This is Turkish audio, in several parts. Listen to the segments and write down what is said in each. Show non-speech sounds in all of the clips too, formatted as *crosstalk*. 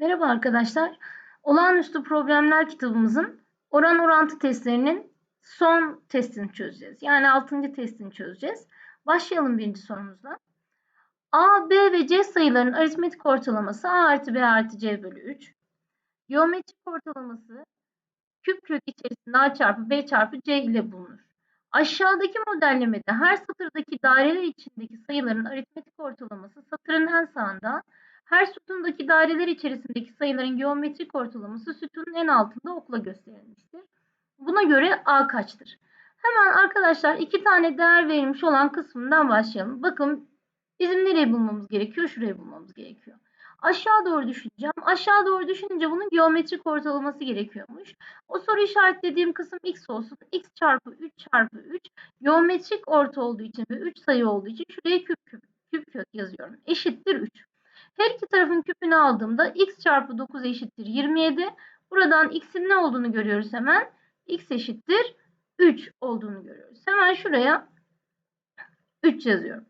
Merhaba arkadaşlar. Olağanüstü problemler kitabımızın oran orantı testlerinin son testini çözeceğiz. Yani 6. testini çözeceğiz. Başlayalım birinci sorumuzla. A, B ve C sayılarının aritmetik ortalaması A artı B artı C bölü 3. Geometrik ortalaması küp kök içerisinde A çarpı B çarpı C ile bulunur. Aşağıdaki modellemede her satırdaki daireler içindeki sayıların aritmetik ortalaması satırın en sağında, her sütundaki daireler içerisindeki sayıların geometrik ortalaması sütunun en altında okla gösterilmiştir. Buna göre A kaçtır? Hemen arkadaşlar iki tane değer verilmiş olan kısmından başlayalım. Bakın bizim nereye bulmamız gerekiyor? Şuraya bulmamız gerekiyor. Aşağı doğru düşüneceğim. Aşağı doğru düşününce bunun geometrik ortalaması gerekiyormuş. O soru işaretlediğim kısım x olsun. x çarpı 3 çarpı 3 geometrik orta olduğu için ve 3 sayı olduğu için şuraya küp küp, küp kök yazıyorum. Eşittir 3. Her iki tarafın küpünü aldığımda x çarpı 9 eşittir 27. Buradan x'in ne olduğunu görüyoruz hemen. x eşittir 3 olduğunu görüyoruz. Hemen şuraya 3 yazıyorum.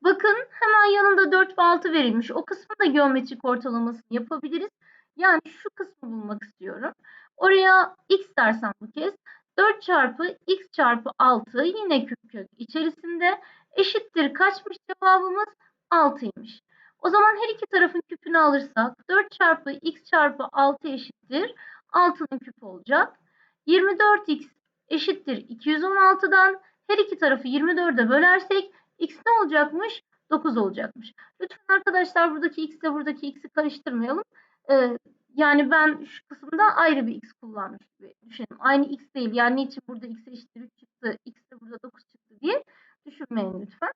Bakın hemen yanında 4 ve 6 verilmiş. O kısmı da geometrik ortalamasını yapabiliriz. Yani şu kısmı bulmak istiyorum. Oraya x dersem bu kez 4 çarpı x çarpı 6 yine küp kök içerisinde eşittir kaçmış cevabımız 6'ymış. O zaman her iki tarafın küpünü alırsak 4 çarpı x çarpı 6 eşittir 6'nın küpü olacak. 24x eşittir 216'dan her iki tarafı 24'e bölersek x ne olacakmış? 9 olacakmış. Lütfen arkadaşlar buradaki x ile buradaki x'i karıştırmayalım. Ee, yani ben şu kısımda ayrı bir x kullanmış gibi düşünelim. Aynı x değil. Yani niçin burada x eşittir 3 çıktı, x de burada 9 çıktı diye düşünmeyin lütfen.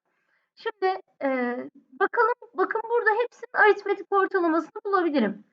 Şimdi e, bakalım, bakın burada hepsinin aritmetik ortalamasını bulabilirim.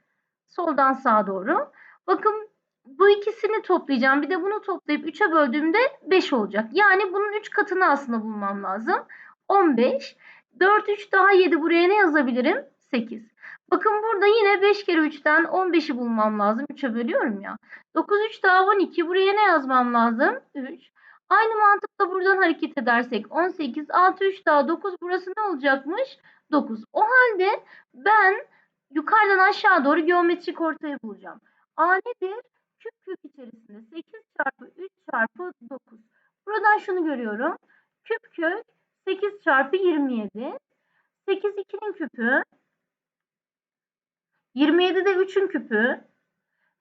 Soldan sağa doğru. Bakın bu ikisini toplayacağım. Bir de bunu toplayıp 3'e böldüğümde 5 olacak. Yani bunun 3 katını aslında bulmam lazım. 15. 4, 3 daha 7 buraya ne yazabilirim? 8. Bakın burada yine 5 kere 3'ten 15'i bulmam lazım. 3'e bölüyorum ya. 9, 3 daha 12 buraya ne yazmam lazım? 3. Aynı mantıkla buradan hareket edersek 18, 6, 3 daha 9 burası ne olacakmış? 9. O halde ben yukarıdan aşağı doğru geometrik ortayı bulacağım. A nedir? Küp kök içerisinde 8 çarpı 3 çarpı 9. Buradan şunu görüyorum. Küp kök 8 çarpı 27. 8 2'nin küpü. 27 de 3'ün küpü.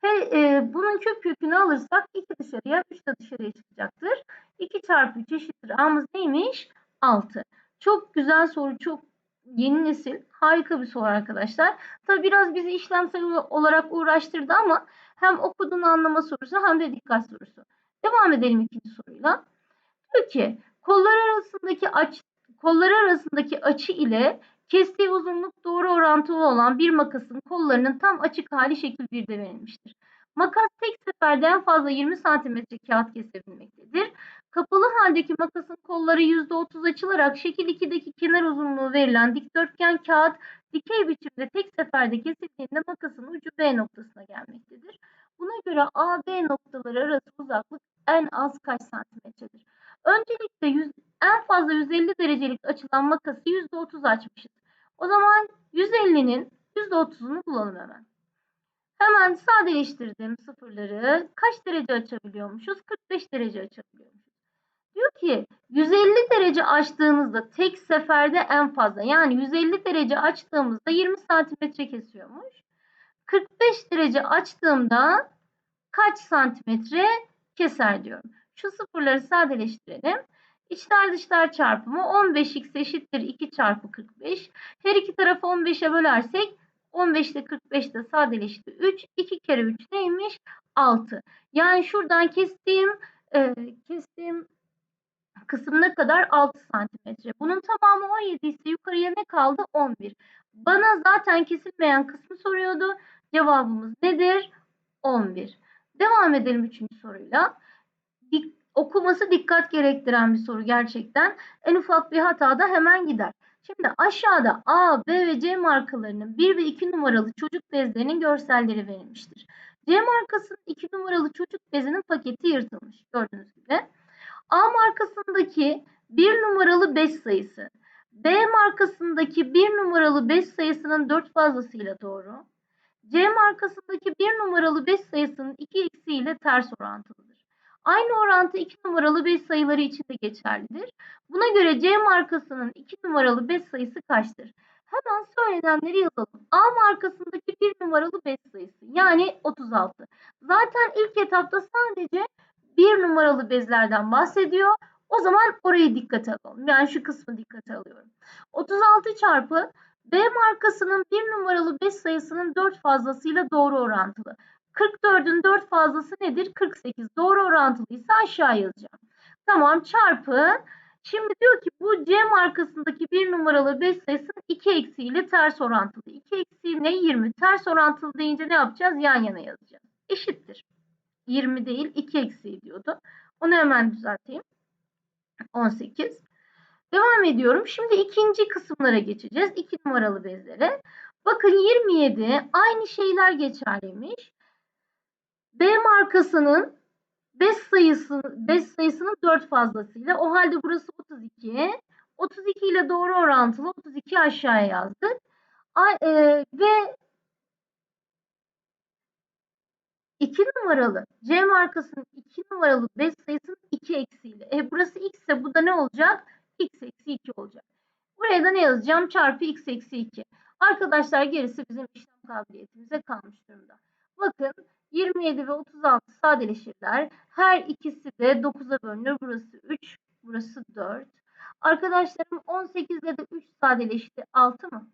He, e, bunun küp kökünü alırsak 2 dışarıya 3 de dışarıya çıkacaktır. 2 çarpı 3 eşittir. A'mız neymiş? 6. Çok güzel soru. Çok yeni nesil. Harika bir soru arkadaşlar. Tabi biraz bizi işlemsel olarak uğraştırdı ama hem okuduğunu anlama sorusu hem de dikkat sorusu. Devam edelim ikinci soruyla. Diyor ki kollar arasındaki aç kollar arasındaki açı ile kestiği uzunluk doğru orantılı olan bir makasın kollarının tam açık hali şekil 1'de verilmiştir. Makas tek seferde en fazla 20 cm kağıt kesebilmektedir. Kapalı haldeki makasın kolları %30 açılarak şekil 2'deki kenar uzunluğu verilen dikdörtgen kağıt dikey biçimde tek seferde kesildiğinde makasın ucu B noktasına gelmektedir. Buna göre A, B noktaları arası uzaklık en az kaç santimetredir? Öncelikle 100, en fazla 150 derecelik açılan makası %30 açmışız. O zaman 150'nin %30'unu bulalım hemen. Hemen sadeleştirdim sıfırları. Kaç derece açabiliyormuşuz? 45 derece açabiliyormuşuz. Diyor ki 150 derece açtığımızda tek seferde en fazla yani 150 derece açtığımızda 20 santimetre kesiyormuş. 45 derece açtığımda kaç santimetre keser diyorum. Şu sıfırları sadeleştirelim. İçler dışlar çarpımı 15x eşittir 2 çarpı 45. Her iki tarafı 15'e bölersek 15 ile 45 de sadeleşti 3. 2 kere 3 neymiş? 6. Yani şuradan kestiğim e, kestiğim kısım ne kadar? 6 santimetre. Bunun tamamı 17 ise yukarıya ne kaldı? 11. Bana zaten kesilmeyen kısmı soruyordu. Cevabımız nedir? 11. Devam edelim 3. soruyla. Okuması dikkat gerektiren bir soru gerçekten. En ufak bir hata da hemen gider. Şimdi aşağıda A, B ve C markalarının 1 ve 2 numaralı çocuk bezlerinin görselleri verilmiştir. C markasının 2 numaralı çocuk bezinin paketi yırtılmış. Gördüğünüz gibi. A markasındaki 1 numaralı bez sayısı B markasındaki 1 numaralı bez sayısının 4 fazlasıyla doğru. C markasındaki 1 numaralı 5 sayısının 2 eksiğiyle ters orantılıdır. Aynı orantı 2 numaralı 5 sayıları için de geçerlidir. Buna göre C markasının 2 numaralı 5 sayısı kaçtır? Hemen söylenenleri yazalım. A markasındaki 1 numaralı 5 sayısı yani 36. Zaten ilk etapta sadece 1 numaralı bezlerden bahsediyor. O zaman orayı dikkate alalım. Yani şu kısmı dikkate alıyorum. 36 çarpı B markasının 1 numaralı 5 sayısının 4 fazlasıyla doğru orantılı. 44'ün 4 fazlası nedir? 48. Doğru orantılıysa aşağı yazacağım. Tamam çarpı. Şimdi diyor ki bu C markasındaki 1 numaralı 5 sayısının 2 eksiğiyle ters orantılı. 2 eksiği ne? 20. Ters orantılı deyince ne yapacağız? Yan yana yazacağız. Eşittir. 20 değil 2 eksiği diyordu. Onu hemen düzelteyim. 18. Devam ediyorum. Şimdi ikinci kısımlara geçeceğiz. 2 numaralı bezlere. Bakın 27 aynı şeyler geçerliymiş. B markasının 5 sayısı 5 sayısının 4 fazlasıyla. O halde burası 32. 32 ile doğru orantılı 32 aşağıya yazdık. A, e, ve 2 numaralı C markasının 2 numaralı 5 sayısının 2 eksiğiyle. E burası x ise bu da ne olacak? x eksi 2 olacak. Buraya da ne yazacağım? Çarpı x eksi 2. Arkadaşlar gerisi bizim işlem kabiliyetimize kalmış durumda. Bakın 27 ve 36 sadeleşirler. Her ikisi de 9'a bölünür. Burası 3, burası 4. Arkadaşlarım 18 ile de 3 sadeleşti. 6 mı?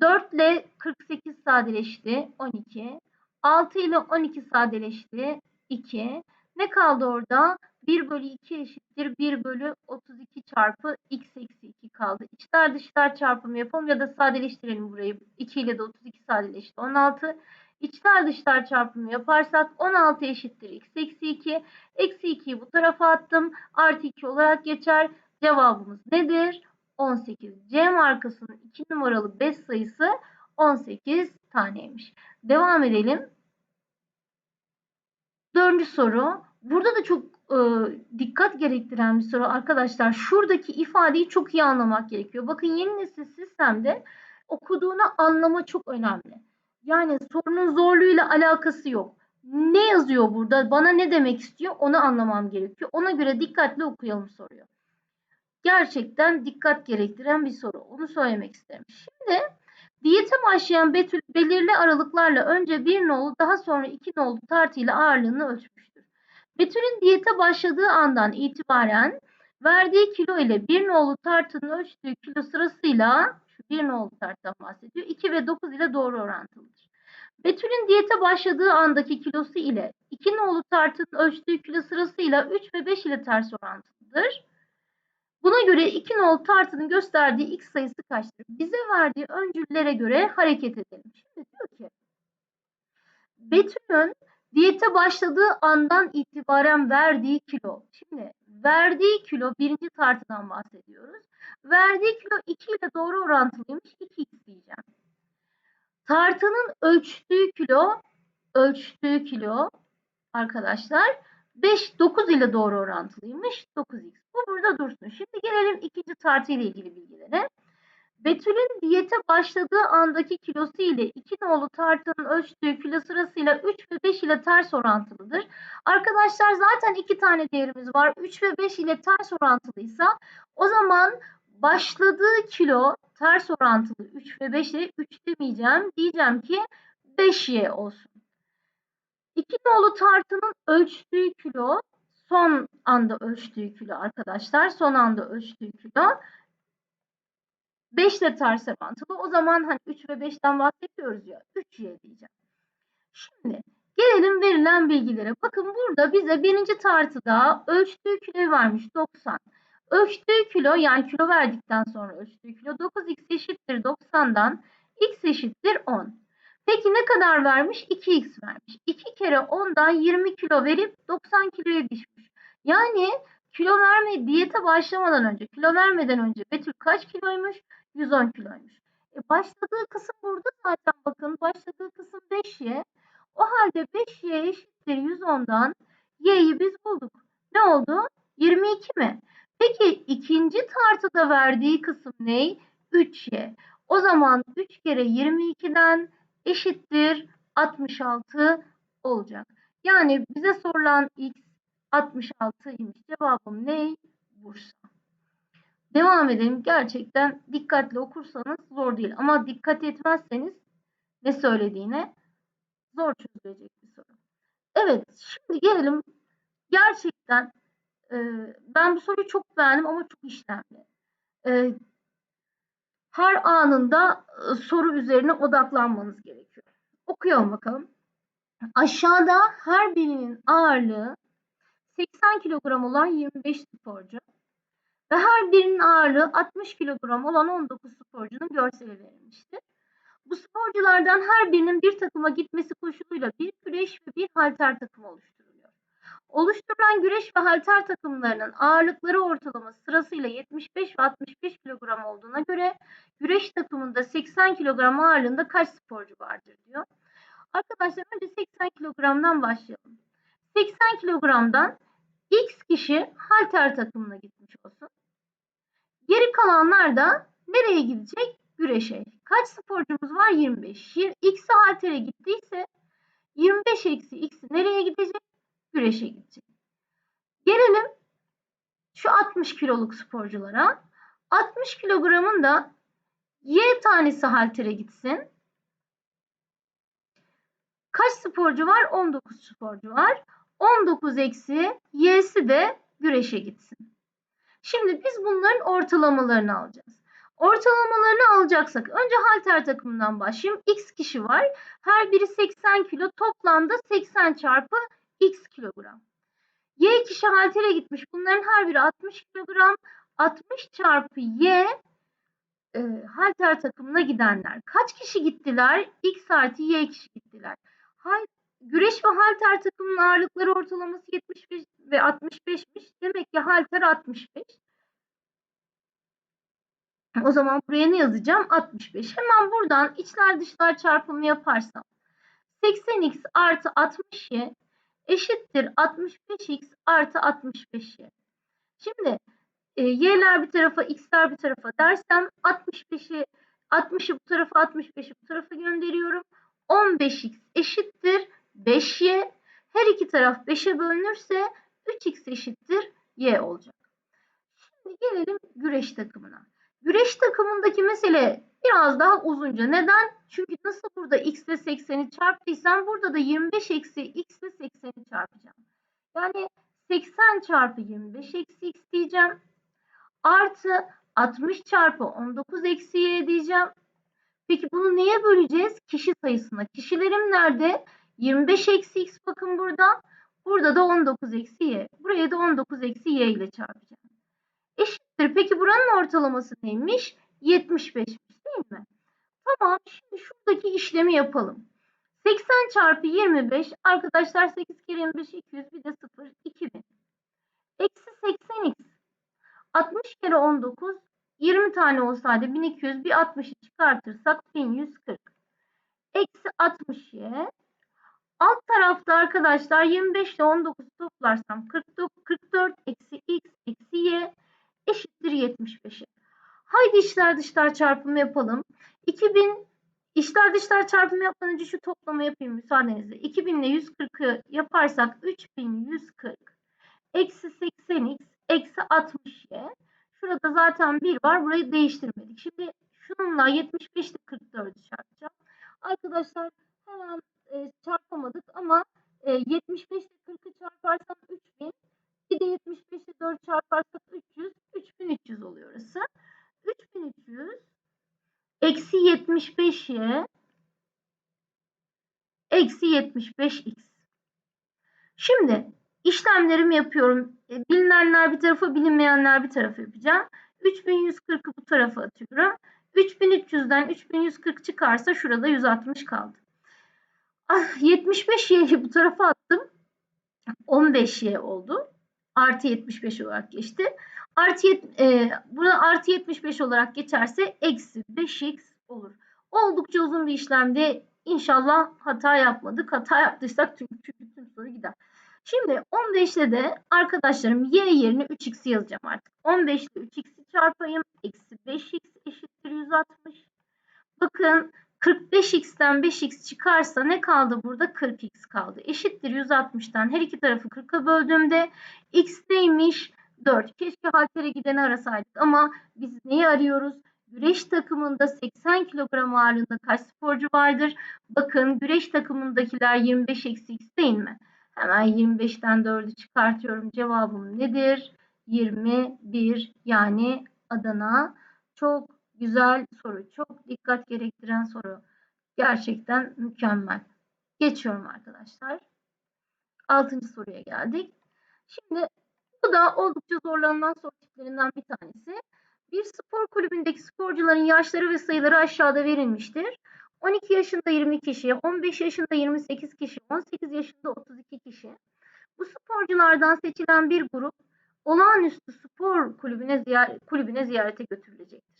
4 ile 48 sadeleşti. 12. 6 ile 12 sadeleşti. 2. Ne kaldı orada? 1 bölü 2 eşittir 1 bölü 32 çarpı x eksi 2 kaldı. İçler dışlar çarpımı yapalım ya da sadeleştirelim burayı. 2 ile de 32 sadeleşti. 16. İçler dışlar çarpımı yaparsak 16 eşittir x eksi 2. Eksi 2'yi bu tarafa attım. Artı 2 olarak geçer. Cevabımız nedir? 18. C markasının 2 numaralı 5 sayısı 18 taneymiş. Devam edelim. Dördüncü soru. Burada da çok e, dikkat gerektiren bir soru arkadaşlar. Şuradaki ifadeyi çok iyi anlamak gerekiyor. Bakın yeni nesil sistemde okuduğunu anlama çok önemli. Yani sorunun zorluğuyla alakası yok. Ne yazıyor burada? Bana ne demek istiyor? Onu anlamam gerekiyor. Ona göre dikkatli okuyalım soruyu. Gerçekten dikkat gerektiren bir soru. Onu söylemek isterim. Şimdi diyete başlayan Betül belirli aralıklarla önce bir nolu daha sonra iki nolu tartıyla ağırlığını ölçmüştür. Betül'ün diyete başladığı andan itibaren verdiği kilo ile bir nolu tartının ölçtüğü kilo sırasıyla bir nolu tartıdan bahsediyor. 2 ve 9 ile doğru orantılıdır. Betül'ün diyete başladığı andaki kilosu ile 2 nolu tartının ölçtüğü kilo sırasıyla 3 ve 5 ile ters orantılıdır. Buna göre 2 nol tartının gösterdiği x sayısı kaçtır? Bize verdiği öncüllere göre hareket edelim. Şimdi diyor ki Betül'ün diyete başladığı andan itibaren verdiği kilo. Şimdi verdiği kilo birinci tartıdan bahsediyoruz. Verdiği kilo 2 ile doğru orantılıymış. 2x diyeceğim. Tartının ölçtüğü kilo ölçtüğü kilo arkadaşlar 5 9 ile doğru orantılıymış. 9x. Bu burada dursun. Şimdi gelelim ikinci tartı ile ilgili bilgilere. Betül'ün diyete başladığı andaki kilosu ile 2 nolu tartının ölçtüğü kilo sırasıyla 3 ve 5 ile ters orantılıdır. Arkadaşlar zaten iki tane değerimiz var. 3 ve 5 ile ters orantılıysa o zaman başladığı kilo ters orantılı 3 ve 5 ile 3 demeyeceğim. Diyeceğim ki 5y olsun. 2 nolu tartının ölçtüğü kilo son anda ölçtüğü kilo arkadaşlar. Son anda ölçtüğü kilo 5 ile ters orantılı. O zaman hani 3 ve 5'ten bahsediyoruz ya. 3y diyeceğim. Şimdi gelelim verilen bilgilere. Bakın burada bize birinci tartıda ölçtüğü kilo vermiş 90. Ölçtüğü kilo yani kilo verdikten sonra ölçtüğü kilo 9x eşittir 90'dan x eşittir 10. Peki ne kadar vermiş? 2x vermiş. 2 kere 10'dan 20 kilo verip 90 kiloya düşmüş. Yani kilo verme diyete başlamadan önce, kilo vermeden önce Betül kaç kiloymuş? 110 kiloymuş. E başladığı kısım burada zaten bakın. Başladığı kısım 5y. O halde 5y eşittir 110'dan y'yi biz bulduk. Ne oldu? 22 mi? Peki ikinci tartıda verdiği kısım ne? 3y. O zaman 3 kere 22'den eşittir 66 olacak. Yani bize sorulan x 66 imiş. Cevabım ne? Bursa. Devam edelim. Gerçekten dikkatli okursanız zor değil. Ama dikkat etmezseniz ne söylediğine zor çözülecek bir soru. Evet, şimdi gelelim. Gerçekten ben bu soruyu çok beğendim ama çok işlemli. Her anında soru üzerine odaklanmanız gerekiyor. Okuyalım bakalım. Aşağıda her birinin ağırlığı 80 kilogram olan 25 sporcu ve her birinin ağırlığı 60 kilogram olan 19 sporcunun görseli verilmiştir. Bu sporculardan her birinin bir takıma gitmesi koşuluyla bir güreş ve bir halter takımı oluşturuluyor. Oluşturulan güreş ve halter takımlarının ağırlıkları ortalaması sırasıyla 75 ve 65 kilogram olduğuna göre güreş takımında 80 kilogram ağırlığında kaç sporcu vardır diyor. Arkadaşlar önce 80 kilogramdan başlayalım. 80 kilogramdan X kişi halter takımına gitmiş olsun. Geri kalanlar da nereye gidecek? Güreşe. Kaç sporcumuz var? 25. X'i haltere gittiyse 25 eksi X nereye gidecek? Güreşe gidecek. Gelelim şu 60 kiloluk sporculara. 60 kilogramın da Y tanesi haltere gitsin. Kaç sporcu var? 19 sporcu var. 19 eksi y'si de güreşe gitsin. Şimdi biz bunların ortalamalarını alacağız. Ortalamalarını alacaksak önce halter takımından başlayayım. X kişi var. Her biri 80 kilo. Toplamda 80 çarpı x kilogram. Y kişi haltere gitmiş. Bunların her biri 60 kilogram. 60 çarpı y e, halter takımına gidenler. Kaç kişi gittiler? X artı y kişi gittiler. Hal, güreş ve halter takımının ağırlıkları ortalaması 75 ve 65'miş. Demek ki halter 65. O zaman buraya ne yazacağım? 65. Hemen buradan içler dışlar çarpımı yaparsam 80x artı 60y eşittir 65x artı 65y. Şimdi e, y'ler bir tarafa, x'ler bir tarafa dersem 65'i 60'ı bu tarafa, 65'i bu tarafa gönderiyorum. 15x eşittir 5y. Her iki taraf 5'e bölünürse 3x eşittir y olacak. Şimdi gelelim güreş takımına. Güreş takımındaki mesele biraz daha uzunca. Neden? Çünkü nasıl burada x ile 80'i çarptıysam burada da 25 eksi x ile 80'i çarpacağım. Yani 80 çarpı 25 eksi x diyeceğim. Artı 60 çarpı 19 eksi y diyeceğim. Peki bunu neye böleceğiz? Kişi sayısına. Kişilerim nerede? 25 eksi x bakın burada. Burada da 19 eksi y. Buraya da 19 eksi y ile çarpacağım. Eşittir. Peki buranın ortalaması neymiş? 75'miş değil mi? Tamam. Şimdi şuradaki işlemi yapalım. 80 çarpı 25 arkadaşlar 8 kere 25 200 bir de 0 2000. Eksi 80x 60 kere 19 20 tane olsaydı 1200 bir 60'ı çıkartırsak 1140. Eksi 60y. Alt tarafta arkadaşlar 25 ile 19 toplarsam 44, 44 eksi x eksi y eşittir 75'e. Haydi içler dışlar çarpımı yapalım. 2000 içler dışlar çarpımı yapmadan önce şu toplama yapayım müsaadenizle. 2000 ile 140'ı yaparsak 3140 eksi 80x eksi 60y. Şurada zaten 1 var. Burayı değiştirmedik. Şimdi şununla 75 ile 44'ü çarpacağım. Arkadaşlar hemen e, çarpamadık ama e, 75 ile 40'ı çarparsam 3000. Bir de 75 ile 4 çarparsak 300. 3300 oluyor orası. 3300 eksi 75y eksi 75x. Şimdi işlemlerimi yapıyorum. E, bilinenler bir tarafa, bilinmeyenler bir tarafa yapacağım. 3140'ı bu tarafa atıyorum. 3300'den 3140 çıkarsa şurada 160 kaldı. Ah, 75y'yi bu tarafa attım. 15y oldu. Artı 75 olarak geçti. Artı yet, e, buna artı 75 olarak geçerse eksi 5x olur. Oldukça uzun bir işlemde inşallah hata yapmadık. Hata yaptıysak tüm, soru gider. Şimdi 15'te de arkadaşlarım y yerine 3x'i yazacağım artık. 15 ile 3x'i çarpayım. Eksi 5x eşittir 160. Bakın 45x'ten 5x çıkarsa ne kaldı burada? 40x kaldı. Eşittir 160'tan her iki tarafı 40'a böldüğümde x neymiş? 4. Keşke haltere gideni arasaydık ama biz neyi arıyoruz? Güreş takımında 80 kilogram ağırlığında kaç sporcu vardır? Bakın güreş takımındakiler 25 eksi x değil mi? Hemen 25'ten 4'ü çıkartıyorum. Cevabım nedir? 21 yani Adana. Çok güzel soru. Çok dikkat gerektiren soru. Gerçekten mükemmel. Geçiyorum arkadaşlar. Altıncı soruya geldik. Şimdi bu da oldukça zorlanılan soru tiplerinden bir tanesi. Bir spor kulübündeki sporcuların yaşları ve sayıları aşağıda verilmiştir. 12 yaşında 20 kişi, 15 yaşında 28 kişi, 18 yaşında 32 kişi. Bu sporculardan seçilen bir grup olağanüstü spor kulübüne, ziyar kulübüne ziyarete götürülecektir.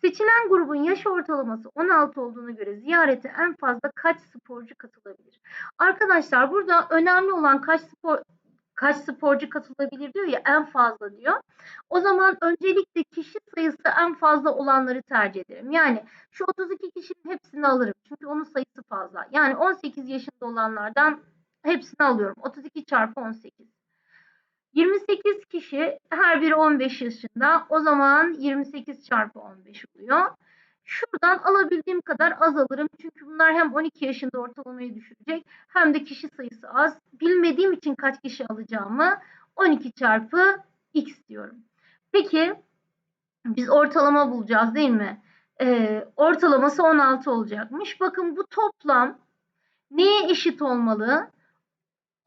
Seçilen grubun yaş ortalaması 16 olduğuna göre ziyarete en fazla kaç sporcu katılabilir? Arkadaşlar burada önemli olan kaç spor kaç sporcu katılabilir diyor ya en fazla diyor. O zaman öncelikle kişi sayısı en fazla olanları tercih ederim. Yani şu 32 kişinin hepsini alırım. Çünkü onun sayısı fazla. Yani 18 yaşında olanlardan hepsini alıyorum. 32 çarpı 18. 28 kişi her biri 15 yaşında. O zaman 28 çarpı 15 oluyor. Şuradan alabildiğim kadar az alırım. Çünkü bunlar hem 12 yaşında ortalamayı düşürecek hem de kişi sayısı az. Bilmediğim için kaç kişi alacağımı 12 çarpı x diyorum. Peki biz ortalama bulacağız değil mi? Ee, ortalaması 16 olacakmış. Bakın bu toplam neye eşit olmalı?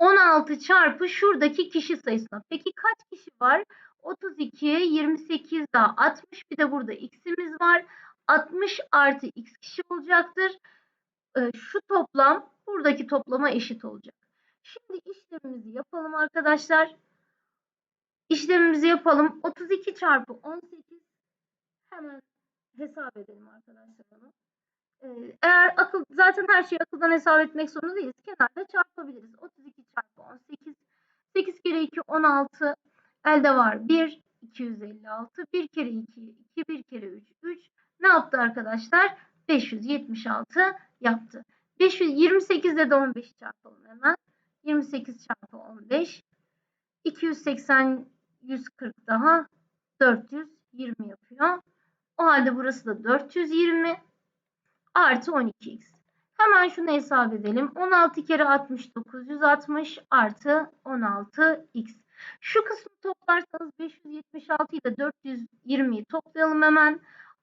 16 çarpı şuradaki kişi sayısına. Peki kaç kişi var? 32, 28 daha 60 bir de burada x'imiz var. 60 artı x kişi olacaktır. Ee, şu toplam buradaki toplama eşit olacak. Şimdi işlemimizi yapalım arkadaşlar. İşlemimizi yapalım. 32 çarpı 18 hemen hesap edelim arkadaşlar. Ee, eğer akıl zaten her şeyi akıldan hesap etmek zorunda değiliz. Kenarda çarpabiliriz. 32 çarpı 18 8 kere 2 16 elde var 1 256 1 kere 2 2 1 kere 3 3 ne yaptı arkadaşlar? 576 yaptı. 528 ile de 15 çarpalım hemen. 28 çarpı 15 280 140 daha 420 yapıyor. O halde burası da 420 artı 12x. Hemen şunu hesap edelim. 16 kere 60 960 artı 16x. Şu kısmı toplarsanız 576 ile 420'yi toplayalım hemen.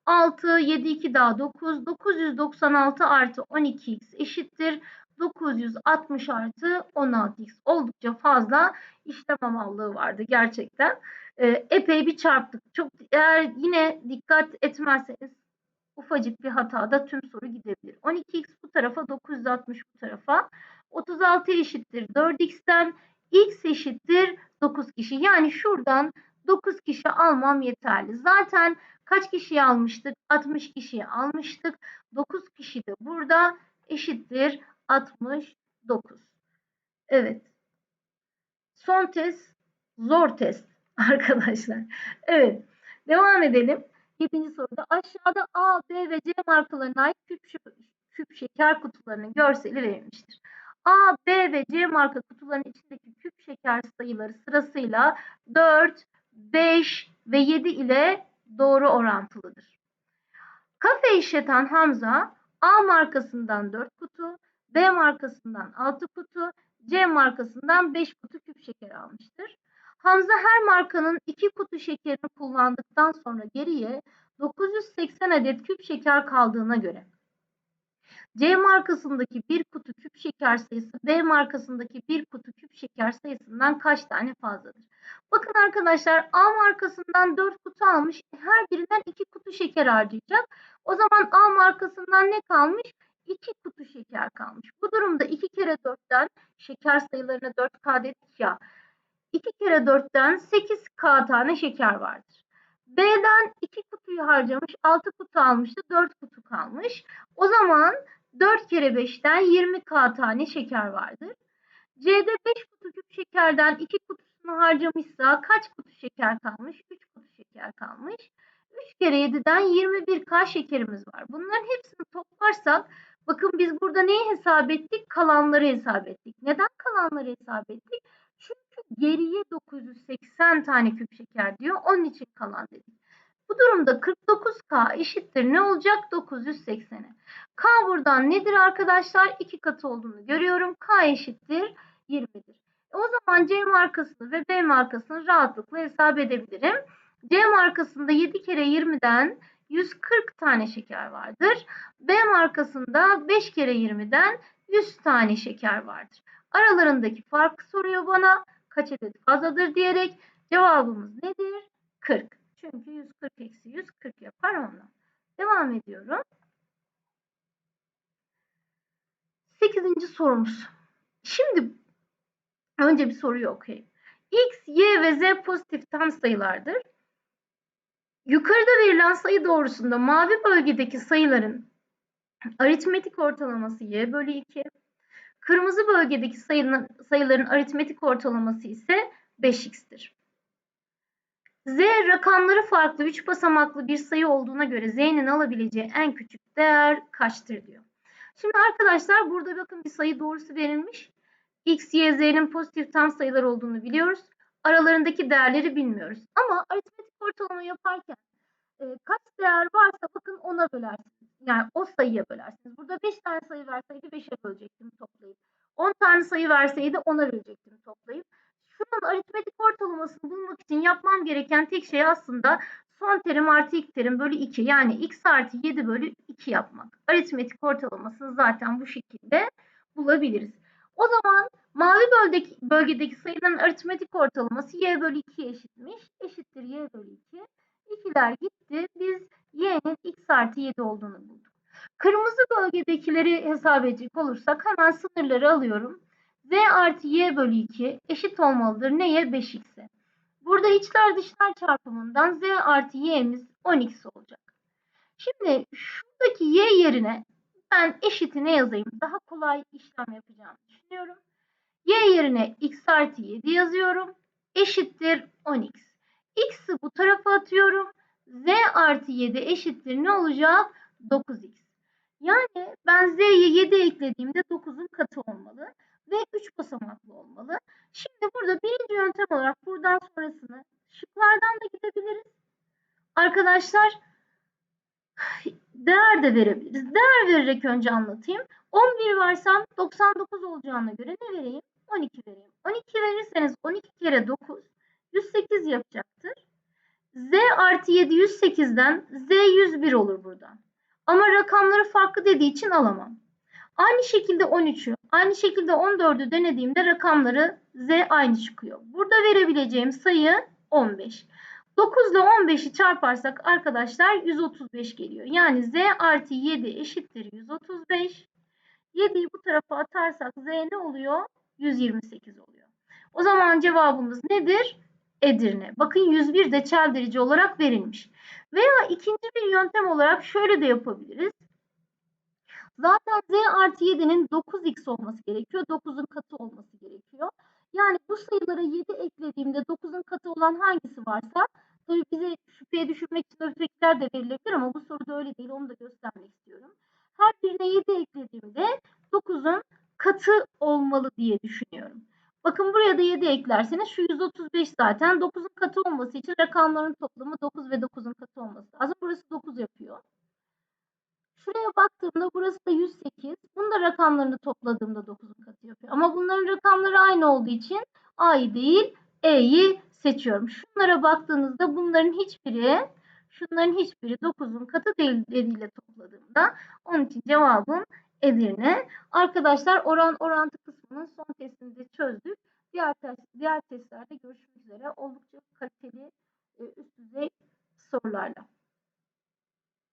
6, 7, 2 daha 9. 996 artı 12x eşittir. 960 artı 16x. Oldukça fazla işlem amallığı vardı gerçekten. Ee, epey bir çarptık. Çok eğer yine dikkat etmezseniz ufacık bir hatada tüm soru gidebilir. 12x bu tarafa 960 bu tarafa. 36 eşittir 4x'ten x eşittir 9 kişi. Yani şuradan 9 kişi almam yeterli. Zaten kaç kişiyi almıştık? 60 kişiyi almıştık. 9 kişi de burada eşittir 69. Evet. Son test zor test *laughs* arkadaşlar. Evet. Devam edelim. Yedinci soruda aşağıda A, B ve C markalarına ait küp, küp şeker kutularının görseli verilmiştir. A, B ve C marka kutuların içindeki küp şeker sayıları sırasıyla 4, 5 ve 7 ile doğru orantılıdır. Kafe işleten Hamza A markasından 4 kutu, B markasından 6 kutu, C markasından 5 kutu küp şeker almıştır. Hamza her markanın 2 kutu şekerini kullandıktan sonra geriye 980 adet küp şeker kaldığına göre C markasındaki bir kutu küp şeker sayısı B markasındaki bir kutu küp şeker sayısından kaç tane fazladır? Bakın arkadaşlar A markasından 4 kutu almış. Her birinden 2 kutu şeker harcayacak. O zaman A markasından ne kalmış? 2 kutu şeker kalmış. Bu durumda 2 kere 4'ten şeker sayılarına 4K dedik ya. 2 kere 4'ten 8K tane şeker vardır. B'den 2 kutuyu harcamış, 6 kutu almıştı, 4 kutu kalmış. O zaman 4 kere 5'ten 20K tane şeker vardır. C'de 5 kutu küp şekerden 2 kutusunu harcamışsa kaç kutu şeker kalmış? 3 kutu şeker kalmış. 3 kere 7'den 21K şekerimiz var. Bunların hepsini toplarsak bakın biz burada neyi hesap ettik? Kalanları hesap ettik. Neden kalanları hesap ettik? Çünkü geriye 980 tane küp şeker diyor. Onun için kalan dedik. Bu durumda 49K eşittir ne olacak? 980'e. K buradan nedir arkadaşlar? 2 katı olduğunu görüyorum. K eşittir 20'dir. E o zaman C markasını ve B markasını rahatlıkla hesap edebilirim. C markasında 7 kere 20'den 140 tane şeker vardır. B markasında 5 kere 20'den 100 tane şeker vardır. Aralarındaki farkı soruyor bana. Kaç adet fazladır diyerek cevabımız nedir? 40. Çünkü 140 eksi 140 yapar ondan. Devam ediyorum. 8. sorumuz. Şimdi önce bir soruyu okuyayım. X, Y ve Z pozitif tam sayılardır. Yukarıda verilen sayı doğrusunda mavi bölgedeki sayıların aritmetik ortalaması y bölü 2. Kırmızı bölgedeki sayının, sayıların aritmetik ortalaması ise 5x'tir. Z rakamları farklı 3 basamaklı bir sayı olduğuna göre Z'nin alabileceği en küçük değer kaçtır diyor. Şimdi arkadaşlar burada bakın bir sayı doğrusu verilmiş. X, Y, Z'nin pozitif tam sayılar olduğunu biliyoruz. Aralarındaki değerleri bilmiyoruz. Ama aritmetik ortalama yaparken e, kaç değer varsa bakın ona bölersiniz. Yani o sayıya bölersiniz. Burada 5 tane sayı verseydi 5'e bölecektim toplayıp. 10 tane sayı verseydi 10'a bölecektim toplayıp. Şunun aritmetik ortalamasını bulmak için yapmam gereken tek şey aslında son terim artı ilk terim bölü 2. Yani x artı 7 bölü 2 yapmak. Aritmetik ortalamasını zaten bu şekilde bulabiliriz. O zaman mavi bölgedeki, bölgedeki sayıların aritmetik ortalaması y bölü 2 eşitmiş. Eşittir y bölü 2. İkiler gitti. Biz y'nin x artı 7 olduğunu bulduk. Kırmızı bölgedekileri hesap edecek olursak hemen sınırları alıyorum. z artı y bölü 2 eşit olmalıdır. Neye? 5x'e. Burada içler dışlar çarpımından z artı y'miz 10x olacak. Şimdi şuradaki y yerine ben eşitine yazayım. Daha kolay işlem yapacağımı düşünüyorum. Y yerine x artı 7 yazıyorum. Eşittir 10x. X'i bu tarafa atıyorum. Z artı 7 eşittir ne olacak? 9x. Yani ben Z'ye 7 eklediğimde 9'un katı olmalı. Ve 3 basamaklı olmalı. Şimdi burada birinci yöntem olarak buradan sonrasını şıklardan da gidebiliriz. Arkadaşlar değer de verebiliriz. Değer vererek önce anlatayım. 11 varsam 99 olacağına göre ne vereyim? 12 vereyim. 12 verirseniz 12 kere 9 108 yapacaktır. Z artı 7 108'den Z 101 olur buradan. Ama rakamları farklı dediği için alamam. Aynı şekilde 13'ü, aynı şekilde 14'ü denediğimde rakamları Z aynı çıkıyor. Burada verebileceğim sayı 15. 9 ile 15'i çarparsak arkadaşlar 135 geliyor. Yani Z artı 7 eşittir 135. 7'yi bu tarafa atarsak Z ne oluyor? 128 oluyor. O zaman cevabımız nedir? Edirne. Bakın 101 de çeldirici olarak verilmiş. Veya ikinci bir yöntem olarak şöyle de yapabiliriz. Zaten z artı 7'nin 9x olması gerekiyor. 9'un katı olması gerekiyor. Yani bu sayılara 7 eklediğimde 9'un katı olan hangisi varsa tabii bize şüpheye düşürmek için öfekler de verilebilir ama bu soruda öyle değil. Onu da göstermek istiyorum. Her birine 7 eklediğimde 9'un katı olmalı diye düşünüyorum. Bakın buraya da 7 eklerseniz şu 135 zaten 9'un katı olması için rakamların toplamı 9 ve 9'un katı olması lazım. Burası 9 yapıyor. Şuraya baktığımda burası da 108. Bunu da rakamlarını topladığımda 9'un katı yapıyor. Ama bunların rakamları aynı olduğu için A'yı değil E'yi seçiyorum. Şunlara baktığınızda bunların hiçbiri şunların hiçbiri 9'un katı değil dediğiyle topladığımda onun için cevabım Edirne. Arkadaşlar oran orantı kısmının son testini de çözdük. Diğer, test, diğer testlerde görüşmek üzere. Oldukça kaliteli üst düzey sorularla.